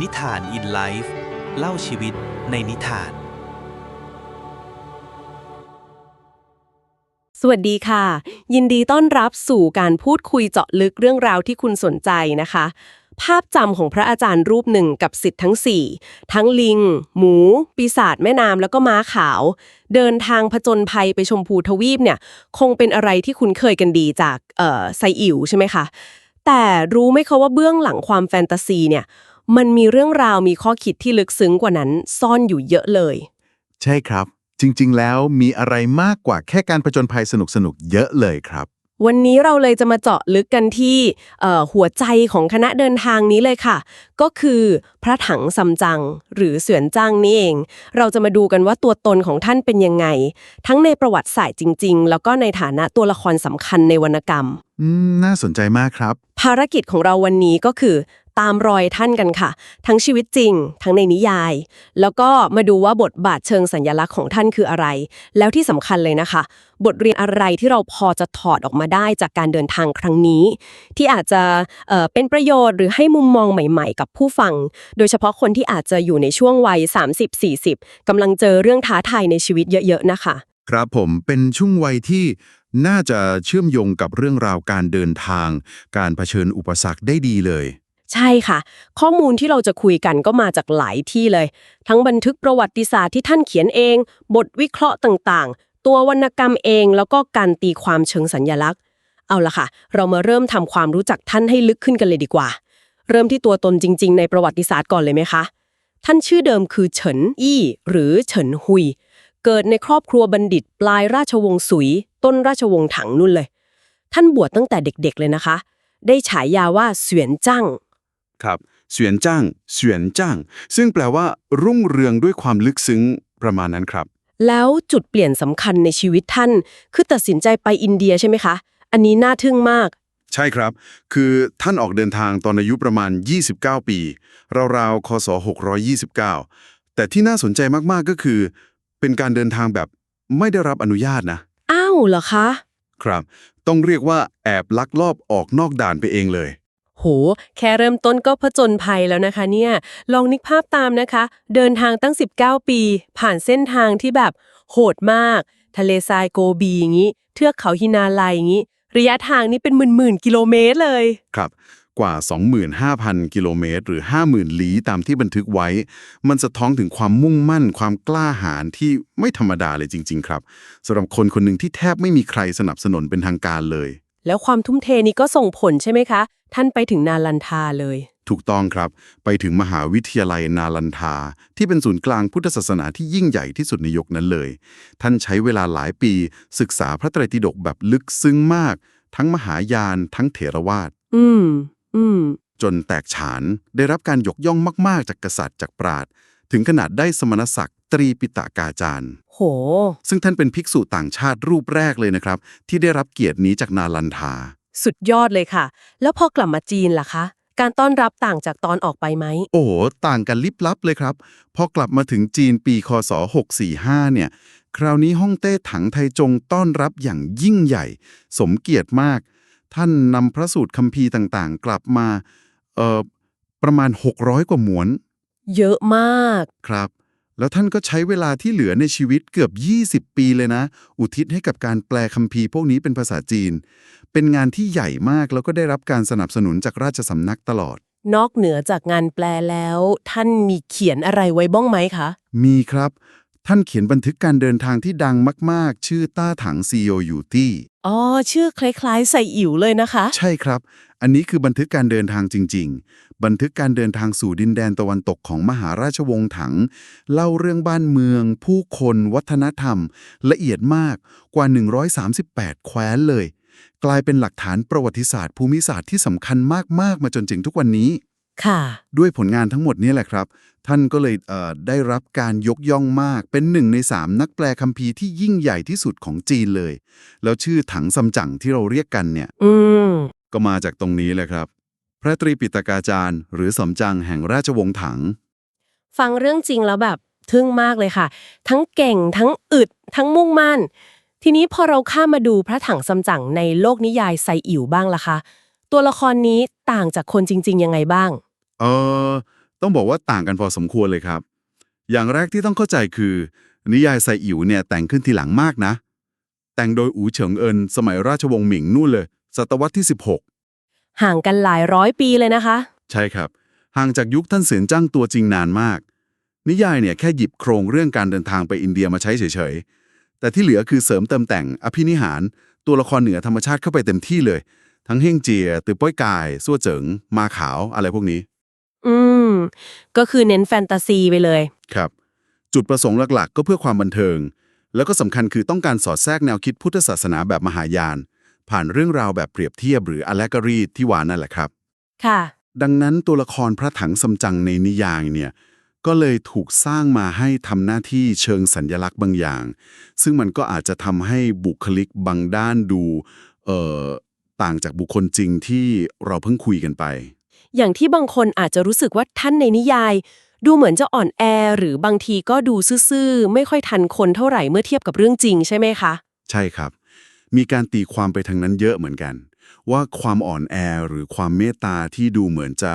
นิทานอินไลฟ์เล่าชีวิตในนิทาน สวัสดีค่ะ ยินดีต้อนรับสู่การพูดคุยเจาะลึกเรื่องราวที่คุณสนใจนะคะ ภาพจำของพระอาจารย์รูปหนึ่งกับสิทธิ์ทั้ง 4 ทั้งลิง หมู ปีศาจแม่น้ำแล้วก็ม้าขาว เดินทางผจญภัยไปชมพูทวีปเนี่ย คงเป็นอะไรที่คุ้นเคยกันดีจากไซอิ๋วใช่ไหมคะแต่รู้ไหมคะว่าเบื้องหลังความแฟนตาซีเนี่ย มันมีเรื่องราวมีข้อคิดที่ลึกซึ้งกว่านั้นซ่อนอยู่เยอะเลย ใช่ครับ จริง ๆ แล้วมีอะไรมากกว่าแค่การผจญภัยสนุกๆ เยอะเลยครับ วันนี้เราเลยจะมาเจาะลึกกันที่เอ่อหัวใจของคณะเดินทางนี้เลยค่ะ ก็คือพระถังซัมจัง หรือเสวียนจังนี่เอง เราจะมาดูกันว่าตัวตนของท่านเป็นยังไง ทั้งในประวัติศาสตร์จริง ๆ แล้วก็ในฐานะตัวละครสำคัญในวรรณกรรม อืม น่าสนใจมากครับ ภารกิจของเราวันนี้ก็คือ ตามรอยท่านกันค่ะ ทั้งชีวิตจริง ทั้งในนิยาย แล้วก็มาดูว่าบทบาทเชิงสัญญลักษณ์ของท่านคืออะไร แล้วที่สำคัญเลยนะคะ บทเรียนอะไรที่เราพอจะถอดออกมาได้จากการเดินทางครั้งนี้ ที่อาจจะเเป็นประโยชน์หรือให้มุมมองใหม่ ๆ กับผู้ฟัง โดยเฉพาะคนที่อาจจะอยู่ในช่วงวัย 30-40กำลังเจอเรื่องท้าทายในชีวิตเยอะๆนะคะ ครับผมเป็นช่วงวัยที่น่าจะเชื่อมโยงกับเรื่องราวการเดินทาง การเผชิญอุปสรรคได้ดีเลย ใช่ค่ะ ข้อมูลที่เราจะคุยกันก็มาจากหลายที่เลย ทั้งบันทึกประวัติศาสตร์ที่ท่านเขียนเอง บทวิเคราะห์ต่างๆ ตัววรรณกรรมเองแล้วก็การตีความเชิงสัญญลักษณ์ เอาละค่ะ เรามาเริ่มทำความรู้จักท่านให้ลึกขึ้นกันเลยดีกว่า เริ่มที่ตัวตนจริง ๆ ในประวัติศาสตร์ก่อนเลยไหมคะท่านชื่อเดิมคือเฉินอี้หรือเฉินหุย เกิดในครอบครัวบัณฑิต ปลายราชวงศ์สุย ต้นราชวงศ์ถังนุ่นเลย ท่านบวชตั้งแต่เด็กๆเลยนะคะ ได้ฉายาว่าเสวียนจั่ง ครับเสวียนจ้างเสวียนจ้าง ซึ่งแปลว่า รุ่งเรืองด้วยความลึกซึ้งประมาณนั้นครับ แล้วจุดเปลี่ยนสำคัญในชีวิตท่าน คือตัดสินใจไปอินเดียใช่ไหมคะ อันนี้น่าทึ่งมาก ใช่ครับ คือท่านออกเดินทางตอนอายุประมาณ 29 ปี ราวๆคศ629 แต่ที่น่าสนใจมากๆก็คือ เป็นการเดินทางแบบไม่ได้รับอนุญาตนะ อ้าวเหรอคะ ครับ ต้องเรียกว่าแอบลักลอบออกนอกด่านไปเองเลย โห แค่เริ่มต้นก็ผจญภัยแล้วนะคะเนี่ย ลองนึกภาพตามนะคะ เดินทางตั้ง 19 ปี ผ่านเส้นทางที่แบบโหดมาก ทะเลทรายโกบีอย่างนี้ เทือกเขาฮินาลัยอย่างนี้ ระยะทางนี้เป็นหมื่นๆกิโลเมตรเลย ครับ กว่า 25,000 กิโลเมตร หรือ 50,000 ลี้ตามที่บันทึกไว้ มันสะท้อนถึงความมุ่งมั่น ความกล้าหาญที่ไม่ธรรมดาเลยจริง ๆ ครับสำหรับคนคนหนึ่งที่แทบไม่มีใครสนับสนุนเป็นทางการเลย แล้วความทุ่มเทนี้ก็ส่งผลใช่ไหมคะ ท่านไปถึงนาลันทาเลย ถูกต้องครับ ไปถึงมหาวิทยาลัยนาลันทา ที่เป็นศูนย์กลางพุทธศาสนาที่ยิ่งใหญ่ที่สุดในยุคนั้นเลย ท่านใช้เวลาหลายปี ศึกษาพระไตรปิฎกแบบลึกซึ้งมาก ทั้งมหายาน ทั้งเถรวาท อืม อืม จนแตกฉาน ได้รับการยกย่องมาก ๆ จากกษัตริย์จากปราด ถึงขนาดได้สมณศักดิ์ตรีปิตากาจารย์ โห ซึ่งท่านเป็นภิกษุต่างชาติรูปแรกเลยนะครับ ที่ได้รับเกียรตินี้จากนาลันทา สุดยอดเลยค่ะ แล้วพอกลับมาจีนล่ะคะ การต้อนรับต่างจากตอนออกไปไหม โอ้โห ต่างกันลิบลับเลยครับ พอกลับมาถึงจีนปีคศ 645 เนี่ย คราวนี้ฮ่องเต้ถังไทจงต้อนรับอย่างยิ่งใหญ่ สมเกียรติมาก ท่านนำพระสูตรคัมภีร์ต่างๆ กลับมา เอ่อ ประมาณ 600 กว่าหมวน เยอะมาก ครับ แล้วท่านก็ใช้เวลาที่เหลือในชีวิตเกือบ 20 ปีเลยนะ อุทิศให้กับการแปลคัมภีร์พวกนี้เป็นภาษาจีน เป็นงานที่ใหญ่มากแล้วก็ได้รับการสนับสนุนจากราชสำนักตลอด นอกเหนือจากงานแปลแล้ว ท่านมีเขียนอะไรไว้บ้างไหมคะ มีครับ ท่านเขียนบันทึกการเดินทางที่ดังมาก ๆ ชื่อต้าถังซีโอยูตี้อ๋อ ชื่อคล้ายๆ ใส่อิ๋วเลยนะคะ ใช่ครับ อันนี้คือบันทึกการเดินทางจริง ๆ บันทึกการเดินทางสู่ดินแดนตะวันตกของมหาราชวงศ์ถัง เล่าเรื่องบ้านเมือง ผู้คน วัฒนธรรม ละเอียดมากกว่า 138 แคว้นเลย กลายเป็นหลักฐานประวัติศาสตร์ภูมิศาสตร์ที่สำคัญมาก ๆ มาจนถึงทุกวันนี้ ค่ะด้วยผลงานทั้งหมดนี้แหละครับ ท่านก็เลยเอ่อได้รับการยกย่องมาก เป็นหนึ่งในสามนักแปลคัมภีร์ที่ยิ่งใหญ่ที่สุดของจีนเลย แล้วชื่อถังซัมจั๋งที่เราเรียกกันเนี่ย อืมก็มาจากตรงนี้แหละครับ พระตรีปิฎกาจารย์ หรือสมจังแห่งราชวงศ์ถัง ฟังเรื่องจริงแล้วแบบทึ่งมากเลยค่ะ ทั้งเก่งทั้งอึด ทั้งมุ่งมั่น ทีนี้พอเราข้ามมาดูพระถังซัมจั๋งในโลกนิยายไซอิ๋วบ้างล่ะคะ ตัวละครนี้ต่างจากคนจริง ๆ ยังไงบ้าง เออต้องบอกว่าต่างกันพอสมควรเลยครับ อย่างแรกที่ต้องเข้าใจคือ นิยายไซอิ๋วเนี่ยแต่งขึ้นทีหลังมากนะ แต่งโดยอูเฉิงเอิน สมัยราชวงศ์หมิงนู่นเลย ศตวรรษที่16ห่างกันหลายร้อยปีเลยนะคะใช่ครับ ห่างจากยุคท่านเสวียนจ้างตัวจริงนานมาก นิยายเนี่ยแค่หยิบโครงเรื่องการเดินทางไปอินเดียมาใช้เฉยๆ แต่ที่เหลือคือเสริมเติมแต่งอภินิหาร ตัวละครเหนือธรรมชาติเข้าไปเต็มที่เลย ทั้งเฮงเจียตือป้อยกายซั่วเจิงมาขาวอะไรพวกนี้ อืม ก็คือเน้นแฟนตาซีไปเลย ครับ จุดประสงค์หลักๆ ก็เพื่อความบันเทิง แล้วก็สำคัญคือต้องการสอดแทรกแนวคิดพุทธศาสนาแบบมหายาน ผ่านเรื่องราวแบบเปรียบเทียบหรือ allegory ที่ว่านั่นแหละครับ ค่ะ ดังนั้นตัวละครพระถังซัมจั๋งในนิยายเนี่ยก็เลยถูกสร้างมาให้ทำหน้าที่เชิงสัญญลักษณ์บางอย่าง ซึ่งมันก็อาจจะทำให้บุคลิกบางด้านดูเอ่อต่างจากบุคคลจริงที่เราเพิ่งคุยกันไป อย่างที่บางคนอาจจะรู้สึกว่าท่านในนิยาย ดูเหมือนจะอ่อนแอ หรือบางทีก็ดูซื่อๆ ไม่ค่อยทันคนเท่าไหร่เมื่อเทียบกับเรื่องจริงใช่ไหมคะ ใช่ครับ มีการตีความไปทางนั้นเยอะเหมือนกัน ว่าความอ่อนแอหรือความเมตตาที่ดูเหมือนจะ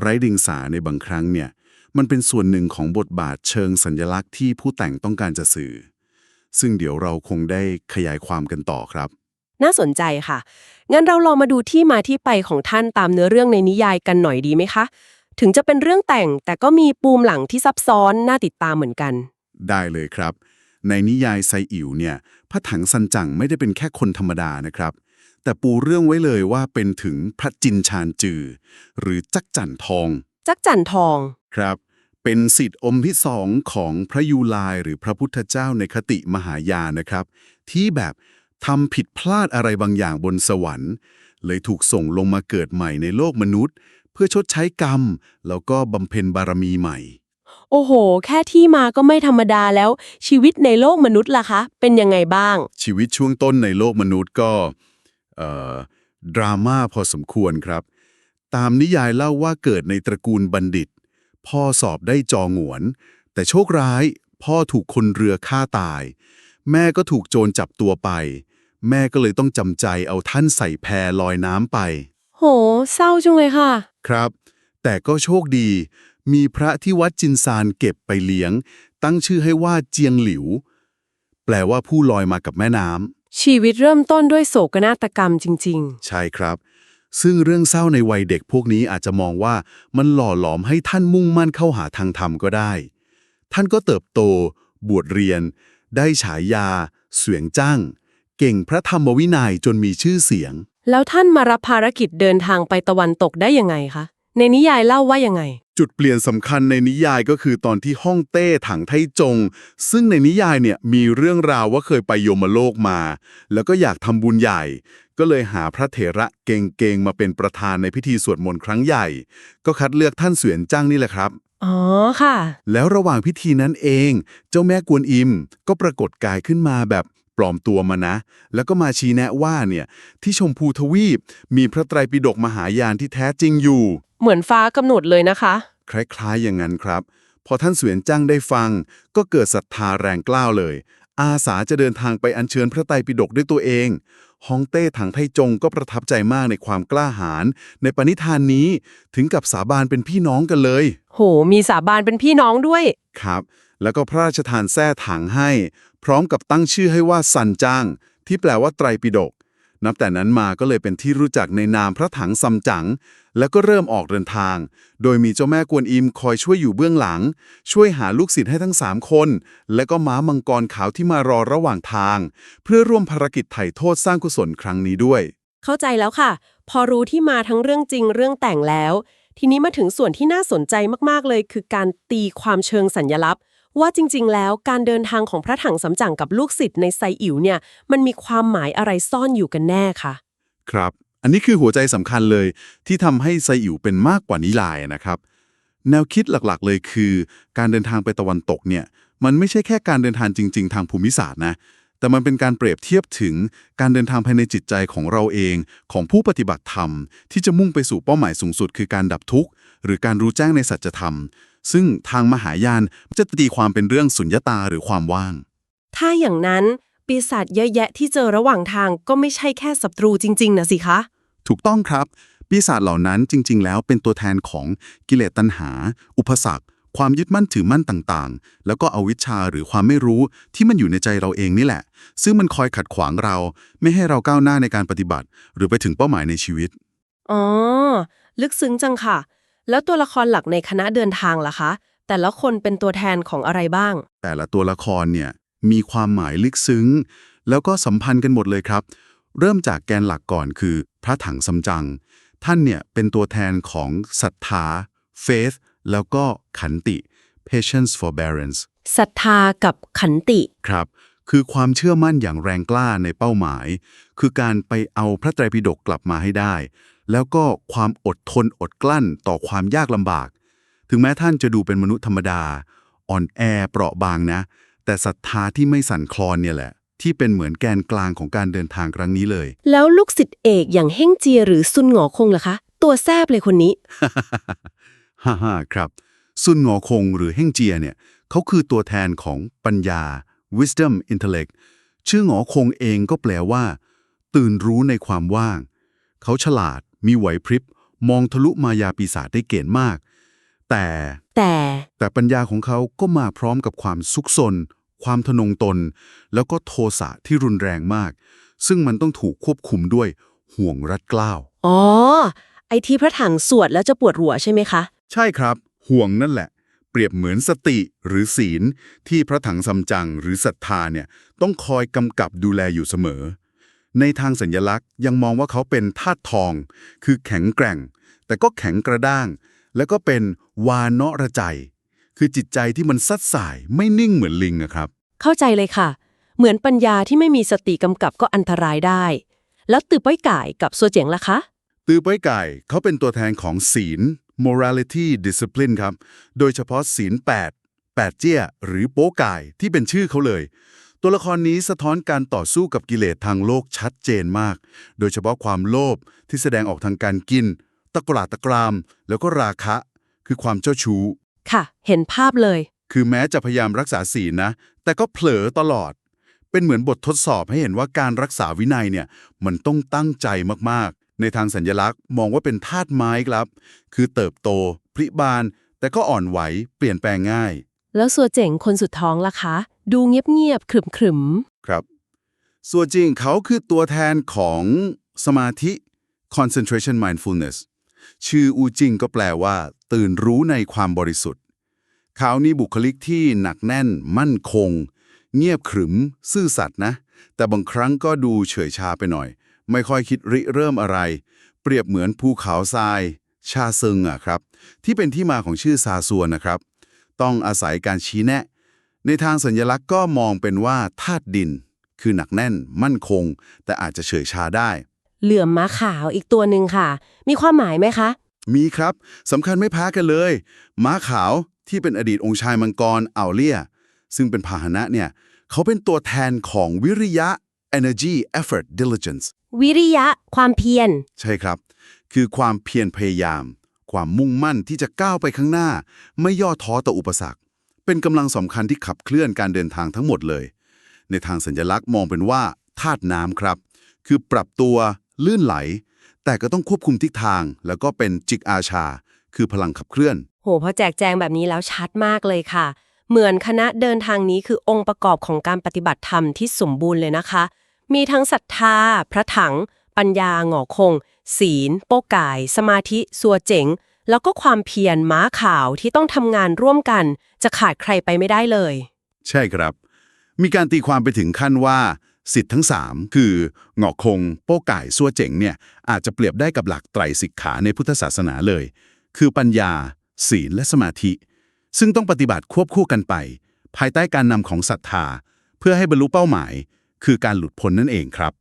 ไร้ดิงสาในบางครั้งเนี่ยมันเป็นส่วนหนึ่งของบทบาทเชิงสัญลักษณ์ที่ผู้แต่งต้องการจะสื่อ ซึ่งเดี๋ยวเราคงได้ขยายความกันต่อครับ น่าสนใจค่ะ งั้นเราลองมาดูที่มาที่ไปของท่านตามเนื้อเรื่องในนิยายกันหน่อยดีไหมคะ ถึงจะเป็นเรื่องแต่งแต่ก็มีปูมหลังที่ซับซ้อนน่าติดตามเหมือนกัน ได้เลยครับ ในนิยายไซอิ๋วเนี่ยพระถังซันจั๋งไม่ได้เป็นแค่คนธรรมดานะครับ แต่ปูเรื่องไว้เลยว่าเป็นถึงพระจินชานจือ หรือจักจั่นทอง จักจั่นทอง ครับ เป็นสิทธิ์อมที่สองของพระยูลายหรือพระพุทธเจ้าในคติมหายานนะครับ ที่แบบ ทำผิดพลาดอะไรบางอย่างบนสวรรค์ เลยถูกส่งลงมาเกิดใหม่ในโลกมนุษย์ เพื่อชดใช้กรรม แล้วก็บำเพ็ญบารมีใหม่ โอ้โห แค่ที่มาก็ไม่ธรรมดาแล้ว ชีวิตในโลกมนุษย์ล่ะคะ เป็นยังไงบ้าง ชีวิตช่วงต้นในโลกมนุษย์ก็เอ่อดราม่าพอสมควรครับ ตามนิยายเล่าว่าเกิดในตระกูลบัณฑิต พ่อสอบได้จองหวน แต่โชคร้าย พ่อถูกคนเรือฆ่าตาย แม่ก็ถูกโจรจับตัวไป แม่ก็เลยต้องจำใจเอาท่านใส่แพลอยน้ำไป โห เศร้าจังเลยค่ะ ครับ แต่ก็โชคดี มีพระที่วัดจินซานเก็บไปเลี้ยง ตั้งชื่อให้ว่าเจียงหลิว แปลว่าผู้ลอยมากับแม่น้ำชีวิตเริ่มต้นด้วยโศกนาฏกรรมจริงใช่ครับ ซึ่งเรื่องเศร้าในวัยเด็กพวกนี้อาจจะมองว่ามันหล่อหลอมให้ท่านมุ่งมั่นเข้าหาทางธรรมก็ได้ ท่านก็เติบโต บวชเรียน ได้ฉายา เสวียงจ้าง เก่งพระธรรมวินัยจนมีชื่อเสียงๆแล้วท่านมารับภารกิจเดินทางไปตะวันตกได้ยังไงคะ ในนิยายเล่าว่ายังไง จุดเปลี่ยนสำคัญในนิยายก็คือตอนที่ฮ่องเต้ถังไทจง ซึ่งในนิยายเนี่ยมีเรื่องราวว่าเคยไปโยมโลกมา แล้วก็อยากทำบุญใหญ่ ก็เลยหาพระเถระเก่งๆมาเป็นประธานในพิธีสวดมนต์ครั้งใหญ่ ก็คัดเลือกท่านเสวียนจ้างนี่แหละครับ อ๋อค่ะ แล้วระหว่างพิธีนั้นเอง เจ้าแม่กวนอิมก็ปรากฏกายขึ้นมาแบบป ลอมตัวมานะ แล้วก็มาชี้แนะว่าเนี่ยที่ชมพูทวีปมีพระไตรปิฎกมหายานที่แท้จริงอยู่ เหมือนฟ้ากำหนดเลยนะคะ คล้ายๆอย่างนั้นครับ พอท่านเสวียนจ้างได้ฟัง ก็เกิดศรัทธาแรงกล้าวเลย อาสาจะเดินทางไปอัญเชิญพระไตรปิฎกด้วยตัวเองฮองเต้ถังไทจงก็ประทับใจมากในความกล้าหาญในปณิธานนี้ถึงกับสาบานเป็นพี่น้องกันเลย โห มีสาบานเป็นพี่น้องด้วย ครับ แล้วก็พระราชทานแท้ถังให้ พร้อมกับตั้งชื่อให้ว่าซันจ้าง ที่แปลว่าไตรปิฎกนับแต่นั้นมาก็เลยเป็นที่รู้จักในนามพระถังซัมจั๋งแล้วก็เริ่มออกเดินทาง โดยมีเจ้าแม่กวนอิมคอยช่วยอยู่เบื้องหลัง ช่วยหาลูกศิษย์ให้ทั้งสามคน และก็ม้ามังกรขาวที่มารอระหว่างทาง เพื่อร่วมภารกิจไถ่โทษสร้างกุศลครั้งนี้ด้วย เข้าใจแล้วค่ะ พอรู้ที่มาทั้งเรื่องจริงเรื่องแต่งแล้ว ทีนี้มาถึงส่วนที่น่าสนใจมากๆเลย คือการตีความเชิงสัญญลักษณ์ ว่าจริงๆ แล้วการเดินทางของพระถังสำจั่งกับลูกศิษย์ในไซอิ๋วเนี่ย มันมีความหมายอะไรซ่อนอยู่กันแน่คะครับ อันนี้คือหัวใจสำคัญเลย ที่ทำให้ไซอิ๋วเป็นมากกว่านิลายนะครับ แนวคิดหลักๆ เลยคือ การเดินทางไปตะวันตกเนี่ย มันไม่ใช่แค่การเดินทางจริง ๆ ทางภูมิศาสตร์นะแต่มันเป็นการเปรียบเทียบถึงการเดินทางภายในจิตใจของเราเองของผู้ปฏิบัติธรรม ที่จะมุ่งไปสู่เป้าหมายสูงสุด คือการดับทุกข์ หรือการรู้แจ้งในสัจธรรม ซึ่งทางมหายานจะตีความเป็นเรื่องสุญญตาหรือความว่าง ถ้าอย่างนั้นปีศาจเยอะแยะที่เจอระหว่างทางก็ไม่ใช่แค่ศัตรูจริง ๆนะสิคะ ถูกต้องครับ ปีศาจเหล่านั้นจริง ๆ แล้วเป็นตัวแทนของกิเลสตัณหา อุปสรรค ความยึดมั่นถือมั่นต่างๆ แล้วก็อวิชชาหรือความไม่รู้ที่มันอยู่ในใจเราเองนี่แหละ ซึ่งมันคอยขัดขวางเรา ไม่ให้เราก้าวหน้าในการปฏิบัติ หรือไปถึงเป้าหมายในชีวิต อ๋อ ลึกซึ้งจังค่ะ แล้วตัวละครหลักในคณะเดินทางล่ะคะ แต่ละคนเป็นตัวแทนของอะไรบ้าง แต่ละตัวละครเนี่ยมีความหมายลึกซึ้ง แล้วก็สัมพันธ์กันหมดเลยครับ เริ่มจากแกนหลักก่อนคือ พระถังซัมจั๋งท่านเนี่ยเป็นตัวแทนของศรัทธา faith แล้วก็ขันติ patience forbearance ศรัทธากับขันติ ครับ คือความเชื่อมั่นอย่างแรงกล้าในเป้าหมาย คือการไปเอาพระไตรปิฎกกลับมาให้ได้ แล้วก็ความอดทนอดกลั้นต่อความยากลำบาก ถึงแม้ท่านจะดูเป็นมนุษย์ธรรมดา อ่อนแอเปราะบางนะ แต่ศรัทธาที่ไม่สั่นคลอนเนี่ยแหละ ที่เป็นเหมือนแกนกลางของการเดินทางครั้งนี้เลย แล้วลูกศิษย์เอกอย่างเฮ่งเจียหรือซุนหงอคงล่ะคะ ตัวแซบเลยคนนี้ ฮ่าฮ่าครับซุนงอคงหรือเฮ่งเจียเนี่ยเขาคือตัวแทนของปัญญา wisdom intellect ชื่องอคงเองก็แปลว่า ตื่นรู้ในความว่าง เขาฉลาด มีไหวพริบ มองทะลุมายาปีศาจได้เก่งมาก แต่แต่แต่ปัญญาของเขาก็มาพร้อมกับความซุกซน ความทะนงตน แล้วก็โทสะที่รุนแรงมาก ซึ่งมันต้องถูกควบคุมด้วยห่วงรัดเกล้าวอ๋อ ไอที่พระถังสวดแล้วจะปวดหัวใช่ไหมคะ ใช่ครับ ห่วงนั่นแหละ เปรียบเหมือนสติหรือศีลที่พระถังซัมจั๋งหรือศรัทธาเนี่ยต้องคอยกำกับดูแลอยู่เสมอ ในทางสัญลักษณ์ยังมองว่าเขาเป็นธาตุทอง คือแข็งแกร่ง แต่ก็แข็งกระด้าง แล้วก็เป็นวาเนะระใจ คือจิตใจที่มันซัดสายไม่นิ่งเหมือนลิงนะครับ เข้าใจเลยค่ะ เหมือนปัญญาที่ไม่มีสติกำกับก็อันตรายได้ แล้วตือป้อยก่ายกับซัวเจ๋งล่ะคะตือป้อยไก่เขาเป็นตัวแทนของศีล morality discipline ครับ โดยเฉพาะศีล 8 8 เจี้ย หรือโป๊ก่ายที่เป็นชื่อเขาเลย ตัวละครนี้สะท้อนการต่อสู้กับกิเลสทางโลกชัดเจนมาก โดยเฉพาะความโลภที่แสดงออกทางการกิน ตะกราดตะกราม แล้วก็ราคะ คือความเจ้าชู้ ค่ะ เห็นภาพเลย คือแม้จะพยายามรักษาศีลนะ แต่ก็เผลอตลอด เป็นเหมือนบททดสอบให้เห็นว่าการรักษาวินัยเนี่ยมันต้องตั้งใจมากๆ ในทางสัญญลักษณ์มองว่าเป็นธาตุไม้ครับ คือเติบโต พริบาน แต่ก็อ่อนไหว เปลี่ยนแปลงง่าย แล้วซัวเจ๋งคนสุดท้องล่ะคะ ดูเงียบๆขรึมครับส่วนจริงเขาคือตัวแทนของสมาธิ concentration mindfulness ชื่ออูจิงก็แปลว่า ตื่นรู้ในความบริสุทธิ์เขานี่บุคลิกที่หนักแน่น มั่นคง เงียบขรึม ซื่อสัตย์นะ แต่บางครั้งก็ดูเฉยชาไปหน่อย ไม่ค่อยคิดริเริ่มอะไร เปรียบเหมือนภูเขาทราย ชาซึงอะครับ ที่เป็นที่มาของชื่อซาซวนนะครับ ต้องอาศัยการชี้แนะ ในทางสัญลักษณ์ก็มองเป็นว่าธาตุดิน คือหนักแน่น มั่นคง แต่อาจจะเฉยชาได้ๆเหลื่อมม้าขาวอีกตัวหนึ่งค่ะ มีความหมายไหมคะ มีครับสำคัญไม่แพ้กันเลย ม้าขาวที่เป็นอดีตองค์ชายมังกรอ่าวเลี่ยซึ่งเป็นพาหนะเนี่ยเขาเป็นตัวแทนของวิริยะ energy effort diligence วิริยะ ความเพียร ใช่ครับ คือความเพียรพยายาม ความมุ่งมั่นที่จะก้าวไปข้างหน้า ไม่ย่อท้อต่ออุปสรรค เป็นกำลังสำคัญที่ขับเคลื่อนการเดินทางทั้งหมดเลย ในทางสัญลักษณ์มองเป็นว่าธาตุน้ำครับ คือปรับตัว ลื่นไหล แต่ก็ต้องควบคุมทิศทาง แล้วก็เป็นจิกอาชา คือพลังขับเคลื่อน โหพอแจกแจงแบบนี้แล้วชัดมากเลยค่ะ เหมือนคณะเดินทางนี้คือองค์ประกอบของการปฏิบัติธรรมที่สมบูรณ์เลยนะคะ มีทั้งศรัทธา พระถัง ปัญญาหงอคง ศีล โป้กาย สมาธิ สัวเจ๋ง แล้วก็ความเพียรม้าขาวที่ต้องทำงานร่วมกัน จะขาดใครไปไม่ได้เลย ใช่ครับ มีการตีความไปถึงขั้นว่าสิทธิ์ทั้ง 3 คือหงอกคง โป้ไก่ซัวเจ๋งเนี่ยอาจจะเปรียบได้กับหลักไตรสิกขาในพุทธศาสนาเลย คือปัญญา ศีลและสมาธิ ซึ่งต้องปฏิบัติควบคู่กันไป ภายใต้การนำของศรัทธา เพื่อให้บรรลุเป้าหมาย คือการหลุดพ้นนั่นเองครับ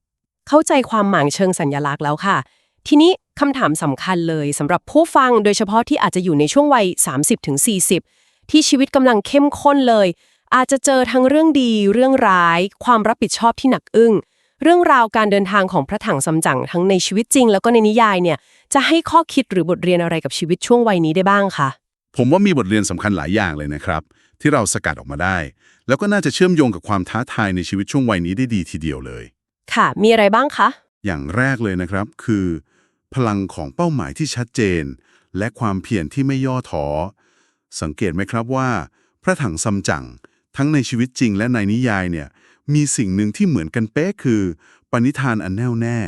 เข้าใจความหมายเชิงสัญญลักษณ์แล้วค่ะ ทีนี้คำถามสำคัญเลยสำหรับผู้ฟังโดยเฉพาะที่อาจจะอยู่ในช่วงวัย 30-40 ที่ชีวิตกำลังเข้มข้นเลย อาจจะเจอทั้งเรื่องดีเรื่องร้าย ความรับผิดชอบที่หนักอึ้งเรื่องราวการเดินทางของพระถังซัมจั๋งทั้งในชีวิตจริง แล้วก็ในนิยายเนี่ยจะให้ข้อคิดหรือบทเรียนอะไรกับชีวิตช่วงวัยนี้ได้บ้างคะผมว่ามีบทเรียนสำคัญหลายอย่างเลยนะครับ ที่เราสกัดออกมาได้ แล้วก็น่าจะเชื่อมโยงกับความท้าทายในชีวิตช่วงวัยนี้ได้ดีทีเดียวเลย ค่ะ มีอะไรบ้างคะ อย่างแรกเลยนะครับคือ พลังของเป้าหมายที่ชัดเจน และความเพียรที่ไม่ย่อท้อสังเกตไหมครับว่า พระถังซัมจั๋งทั้งในชีวิตจริงและในนิยายเนี่ยมีสิ่งหนึ่งที่เหมือนกันเป๊ะคือ ปณิธานอันแน่วแน่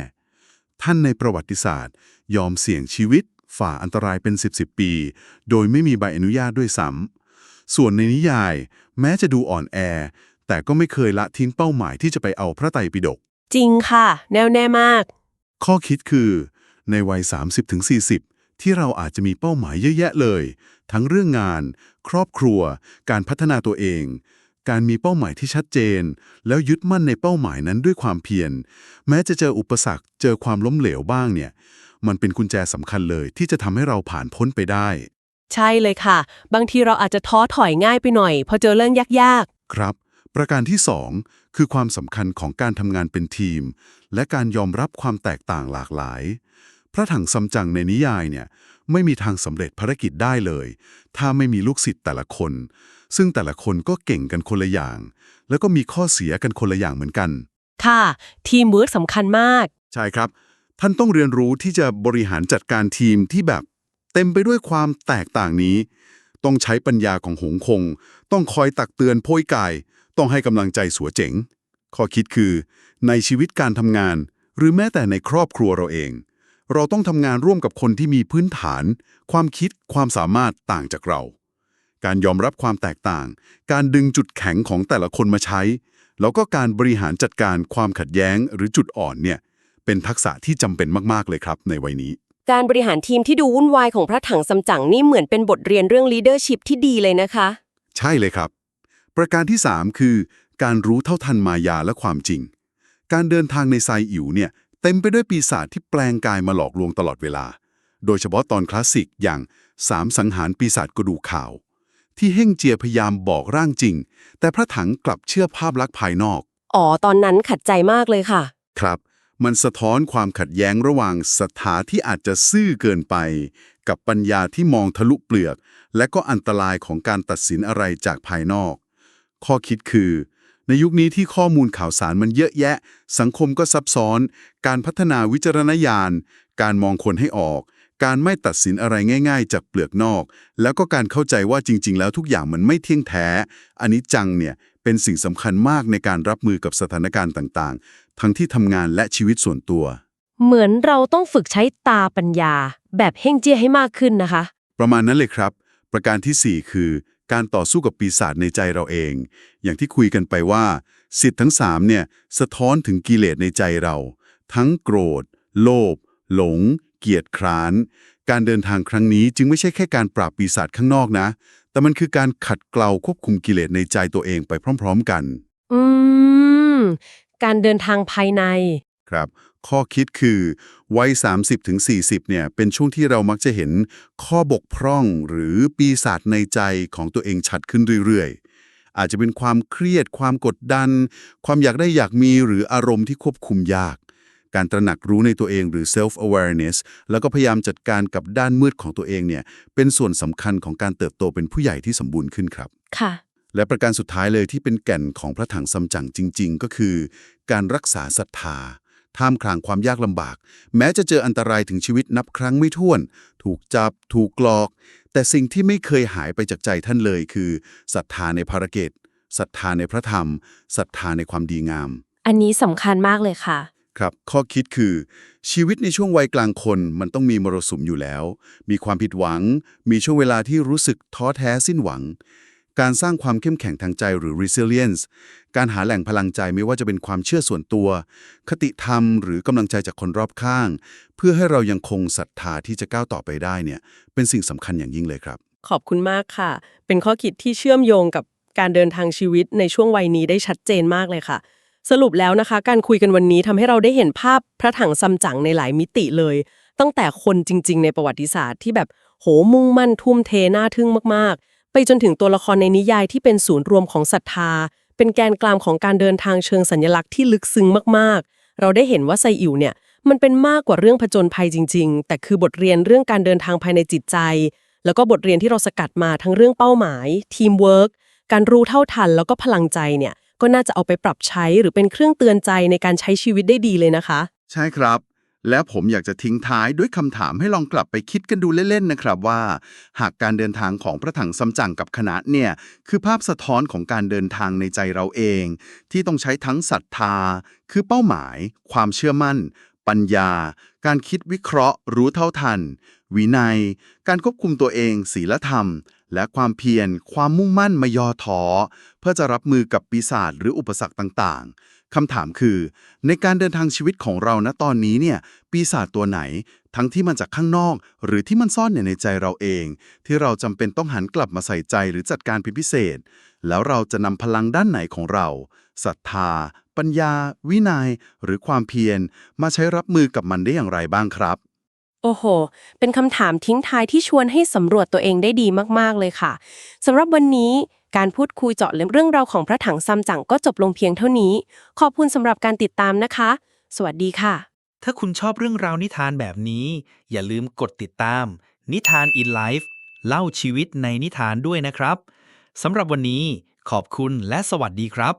ท่านในประวัติศาสตร์ ยอมเสี่ยงชีวิต ฝ่าอันตรายเป็น 10 10ปี โดยไม่มีใบอนุญาตด้วยซ้ำ ส่วนในนิยาย แม้จะดูอ่อนแอ แต่ก็ไม่เคยละทิ้งเป้าหมายที่จะไปเอาพระไตรปิฎกจริงค่ะ แน่วแน่มาก ข้อคิดคือ ในวัย 30-40 ที่เราอาจจะมีเป้าหมายเยอะแยะเลย ทั้งเรื่องงาน ครอบครัว การพัฒนาตัวเอง การมีเป้าหมายที่ชัดเจน แล้วยึดมั่นในเป้าหมายนั้นด้วยความเพียรแม้จะเจออุปสรรคเจอความล้มเหลวบ้างเนี่ย มันเป็นกุญแจสำคัญเลยที่จะทำให้เราผ่านพ้นไปได้ ใช่เลยค่ะ บางทีเราอาจจะท้อถอยง่ายไปหน่อย พอเจอเรื่องยากครับ ประการที่ 2 คือความสำคัญของการทำงานเป็นทีม และการยอมรับความแตกต่างหลากหลาย พระถังซัมจั๋งในนิยายเนี่ยไม่มีทางสำเร็จภารกิจได้เลย ถ้าไม่มีลูกศิษย์แต่ละคน ซึ่งแต่ละคนก็เก่งกันคนละอย่าง แล้วก็มีข้อเสียกันคนละอย่างเหมือนกัน ๆ ค่ะ ทีมเวิร์กสำคัญมาก ใช่ครับ ท่านต้องเรียนรู้ที่จะบริหารจัดการทีมที่แบบ เต็มไปด้วยความแตกต่างนี้ ต้องใช้ปัญญาของหงคง ต้องคอยตักเตือนโพยกาย ต้องให้กำลังใจสัวเจ๋ง ข้อคิดคือ ในชีวิตการทำงาน หรือแม้แต่ในครอบครัวเราเอง เราต้องทำงานร่วมกับคนที่มีพื้นฐาน ความคิดความสามารถต่างจากเรา การยอมรับความแตกต่าง การดึงจุดแข็งของแต่ละคนมาใช้ แล้วก็การบริหารจัดการความขัดแย้งหรือจุดอ่อนเนี่ยเป็นทักษะที่จำเป็นมาก ๆ เลยครับในวัยนี้ การบริหารทีมที่ดูวุ่นวายของพระถังซัมจั๋งนี่เหมือนเป็นบทเรียนเรื่อง leadership ที่ดีเลยนะคะ ใช่เลยครับ ประการที่ 3 คือ การรู้เท่าทันมายาและความจริง การเดินทางในไซอิ๋วเนี่ยเต็มไปด้วยปีศาจที่แปลงกายมาหลอกลวงตลอดเวลา โดยเฉพาะตอนคลาสสิกอย่างสามสังหารปีศาจกระดูกขาว ที่เฮ่งเจียพยายามบอกร่างจริง แต่พระถังกลับเชื่อภาพลักษณ์ภายนอก อ๋อ ตอนนั้นขัดใจมากเลยค่ะ ครับ มันสะท้อนความขัดแย้งระหว่างศรัทธาที่อาจจะซื่อเกินไป กับปัญญาที่มองทะลุเปลือก และก็อันตรายของการตัดสินอะไรจากภายนอก ข้อคิดคือ ในยุคนี้ที่ข้อมูลข่าวสารมันเยอะแยะ สังคมก็ซับซ้อน การพัฒนาวิจารณญาณ การมองคนให้ออก การไม่ตัดสินอะไรง่าย ๆ จากเปลือกนอก แล้วก็การเข้าใจว่าจริง ๆ แล้วทุกอย่างมันไม่เที่ยงแท้ อันนี้จังเนี่ยเป็นสิ่งสำคัญมากในการรับมือกับสถานการณ์ต่างๆ ทั้งที่ทำงานและชีวิตส่วนตัว เหมือนเราต้องฝึกใช้ตาปัญญา แบบเฮ่งเจียให้มากขึ้นนะคะ ประมาณนั้นเลยครับ ประการทีสี่ 4 คือ การต่อสู้กับปีศาจในใจเราเอง อย่างที่คุยกันไปว่าสิทธิ์ทั้ง3เนี่ยสะท้อนถึงกิเลสในใจเรา ทั้งโกรธ โลภหลง เกียจคร้าน การเดินทางครั้งนี้จึงไม่ใช่แค่การปราบปีศาจข้างนอกนะ แต่มันคือการขัดเกลาควบคุมกิเลสในใจตัวเองไปพร้อม ๆ กัน อืม การเดินทางภายใน ครับ ข้อคิดคือวัย 30-40 เนี่ย เป็นช่วงที่เรามักจะเห็นข้อบกพร่องหรือปีศาจในใจของตัวเองชัดขึ้นเรื่อยๆ อาจจะเป็นความเครียด ความกดดัน ความอยากได้อยากมีหรืออารมณ์ที่ควบคุมยาก การตระหนักรู้ในตัวเองหรือ self awareness แล้วก็พยายามจัดการกับด้านมืดของตัวเองเนี่ย เป็นส่วนสำคัญของการเติบโตเป็นผู้ใหญ่ที่สมบูรณ์ขึ้นครับ ค่ะ และประการสุดท้ายเลยที่เป็นแก่นของพระถังซัมจั๋งจริง ๆ ก็คือ การรักษาศรัทธา ท่ามกลางความยากลำบาก แม้จะเจออันตรายถึงชีวิตนับครั้งไม่ถ้วน ถูกจับ ถูกกลอก แต่สิ่งที่ไม่เคยหายไปจากใจท่านเลยคือศรัทธาในภารกิจศรัทธาในพระธรรมศรัทธาในความดีงาม อันนี้สำคัญมากเลยค่ะ ครับข้อคิดคือ ชีวิตในช่วงวัยกลางคนมันต้องมีมรสุมอยู่แล้ว มีความผิดหวัง มีช่วงเวลาที่รู้สึกท้อแท้สิ้นหวัง การสร้างความเข้มแข็งทางใจหรือ resilience การหาแหล่งพลังใจไม่ว่าจะเป็นความเชื่อส่วนตัว คติธรรมหรือกำลังใจจากคนรอบข้าง เพื่อให้เรายังคงศรัทธาที่จะก้าวต่อไปได้เนี่ยเป็นสิ่งสำคัญอย่างยิ่งเลยครับ ขอบคุณมากค่ะ เป็นข้อคิดที่เชื่อมโยงกับการเดินทางชีวิตในช่วงวัยนี้ได้ชัดเจนมากเลยค่ะ สรุปแล้วนะคะ การคุยกันวันนี้ทำให้เราได้เห็นภาพพระถังซัมจั๋งในหลายมิติเลย ตั้งแต่คนจริง ๆ ในประวัติศาสตร์ที่แบบโหมุ่งมั่นทุ่มเทน่าทึ่งมากๆ ไปจนถึงตัวละครในนิยายที่เป็นศูนย์รวมของศรัทธา เป็นแกนกลางของการเดินทางเชิงสัญลักษณ์ที่ลึกซึ้งมากๆ เราได้เห็นว่าไซอิ๋วเนี่ยมันเป็นมากกว่าเรื่องผจญภัยจริง ๆ แต่คือบทเรียนเรื่องการเดินทางภายในจิตใจ แล้วก็บทเรียนที่เราสกัดมาทั้งเรื่องเป้าหมาย ทีมเวิร์กการรู้เท่าทันแล้วก็พลังใจเนี่ยก็น่าจะเอาไปปรับใช้หรือเป็นเครื่องเตือนใจในการใช้ชีวิตได้ดีเลยนะคะ ใช่ครับ และผมอยากจะทิ้งท้ายด้วยคำถามให้ลองกลับไปคิดกันดูเล่นๆนะครับว่า หากการเดินทางของพระถังซัมจั๋งกับคณะเนี่ย คือภาพสะท้อนของการเดินทางในใจเราเอง ที่ต้องใช้ทั้งศรัทธา คือเป้าหมาย ความเชื่อมั่น ปัญญา การคิดวิเคราะห์ รู้เท่าทัน วินัย การควบคุมตัวเอง ศีลธรรม และความเพียรความมุ่งมั่นไมายอท้อเพื่อจะรับมือกับปีศาจหรืออุปสรรคต่างๆ คำถามคือ ในการเดินทางชีวิตของเราณตอนนี้เนี่ย ปีศาจตัวไหน ทั้งที่มันจากข้างนอก หรือที่มันซ่อนอยู่ในใจเราเอง ที่เราจำเป็นต้องหันกลับมาใส่ใจหรือจัดการเป็นพิเศษ แล้วเราจะนำพลังด้านไหนของเราศรัทธา ปัญญา วินัย หรือความเพียร มาใช้รับมือกับมันได้อย่างไรบ้างครับ โอ้โห เป็นคำถามทิ้งท้ายที่ชวนให้สำรวจตัวเองได้ดีมากๆเลยค่ะสำหรับวันนี้ การพูดคุยเจาะลึกเรื่องราวของพระถังซัมจั๋งก็จบลงเพียงเท่านี้ ขอบคุณสำหรับการติดตามนะคะ สวัสดีค่ะ ถ้าคุณชอบเรื่องราวนิทานแบบนี้ อย่าลืมกดติดตาม นิทาน in life เล่าชีวิตในนิทานด้วยนะครับสำหรับวันนี้ขอบคุณและสวัสดีครับ